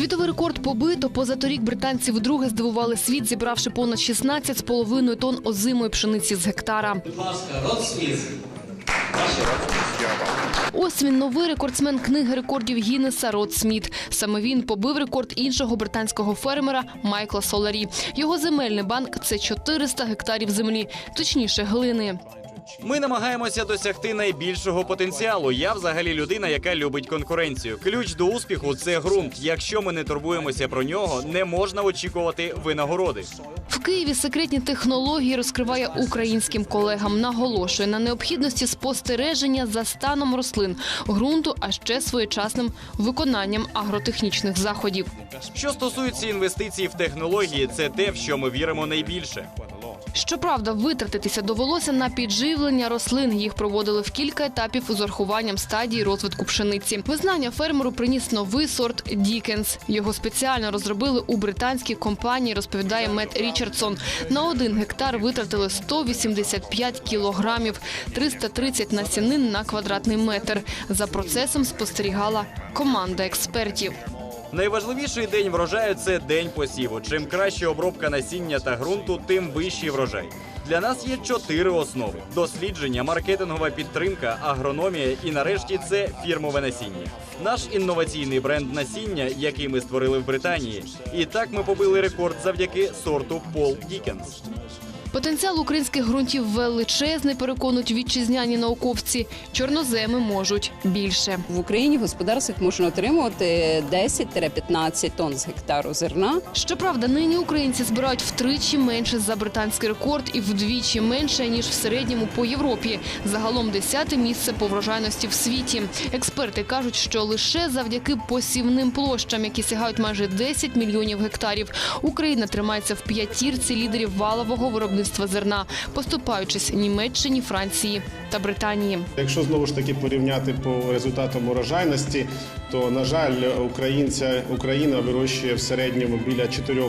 Світовий рекорд побито. Позаторік британці вдруге здивували світ, зібравши понад 16,5 тонн озимої пшениці з гектара. Будь ласка, рот. Ось він новий рекордсмен книги рекордів Гіннеса Род Сміт. Саме він побив рекорд іншого британського фермера Майкла Соларі. Його земельний банк це 400 гектарів землі, точніше глини. Ми намагаємося досягти найбільшого потенціалу. Я взагалі людина, яка любить конкуренцію. Ключ до успіху це ґрунт. Якщо ми не турбуємося про нього, не можна очікувати винагороди. В Києві секретні технології розкриває українським колегам. Наголошує на необхідності спостереження за станом рослин, ґрунту, а ще своєчасним виконанням агротехнічних заходів. Що стосується інвестицій в технології, це те, в що ми віримо найбільше. Щоправда, витратитися довелося на підживлення рослин. Їх проводили в кілька етапів з урахуванням стадії розвитку пшениці. Визнання фермеру приніс новий сорт Дікенс. Його спеціально розробили у британській компанії, розповідає Мет Річардсон. На один гектар витратили 185 кілограмів, 330 насінин на квадратний метр. За процесом спостерігала команда експертів. Найважливіший день врожаю це день посіву. Чим краще обробка насіння та ґрунту, тим вищий врожай. Для нас є чотири основи: дослідження, маркетингова підтримка, агрономія і нарешті це фірмове насіння. Наш інноваційний бренд насіння, який ми створили в Британії. І так ми побили рекорд завдяки сорту Пол Дікенс. Потенціал українських ґрунтів величезний, переконують вітчизняні науковці. Чорноземи можуть більше. В Україні в господарствах можна отримувати 10-15 тонн з гектару зерна. Щоправда, нині українці збирають втричі менше за британський рекорд і вдвічі менше ніж в середньому по Європі. Загалом десяте місце по врожайності в світі. Експерти кажуть, що лише завдяки посівним площам, які сягають майже 10 мільйонів гектарів, Україна тримається в п'ятірці лідерів валового виробництва зерна, поступаючись Німеччині, Франції та Британії. Якщо знову ж таки порівняти по результатам урожайності, то на жаль, українця Україна вирощує в середньому біля 4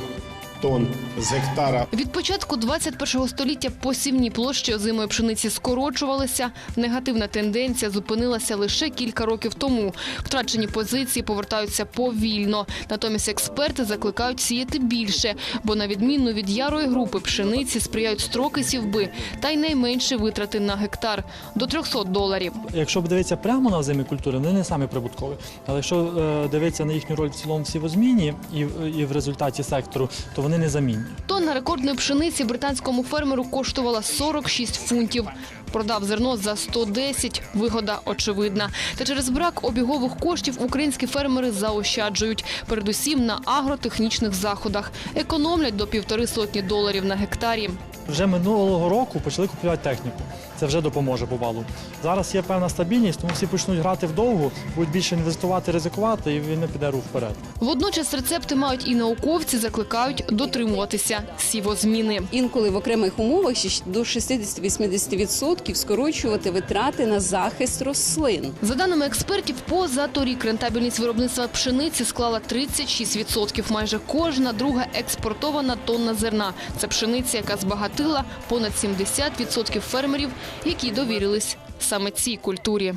тонн з гектара. Від початку 21-го століття посівні площі озимої пшениці скорочувалися. Негативна тенденція зупинилася лише кілька років тому. Втрачені позиції повертаються повільно. Натомість експерти закликають сіяти більше, бо на відміну від ярої групи пшениці сприяють строки сівби та й найменші витрати на гектар до 300 доларів. Якщо б дивитися прямо на озимі культури, вони не самі прибуткові. Але якщо е, дивитися на їхню роль в цілому в сівозміні і, і в результаті сектору, то вони незамінні. Тонна рекордної пшениці британському фермеру коштувала 46 фунтів. Продав зерно за 110. Вигода очевидна. Та через брак обігових коштів українські фермери заощаджують. Передусім на агротехнічних заходах. Економлять до півтори сотні доларів на гектарі. Вже минулого року почали купувати техніку. Це вже допоможе по балу. Зараз є певна стабільність, тому всі почнуть грати вдовгу, будуть більше інвестувати, ризикувати, і він піде рух вперед. Водночас рецепти мають і науковці закликають дотримуватися сівозміни. Інколи в окремих умовах до 60-80% скорочувати витрати на захист рослин. За даними експертів, позаторік рентабельність виробництва пшениці склала 36%. Майже кожна друга експортована тонна зерна. Це пшениця, яка збагатила понад 70% фермерів, які довірились саме цій культурі.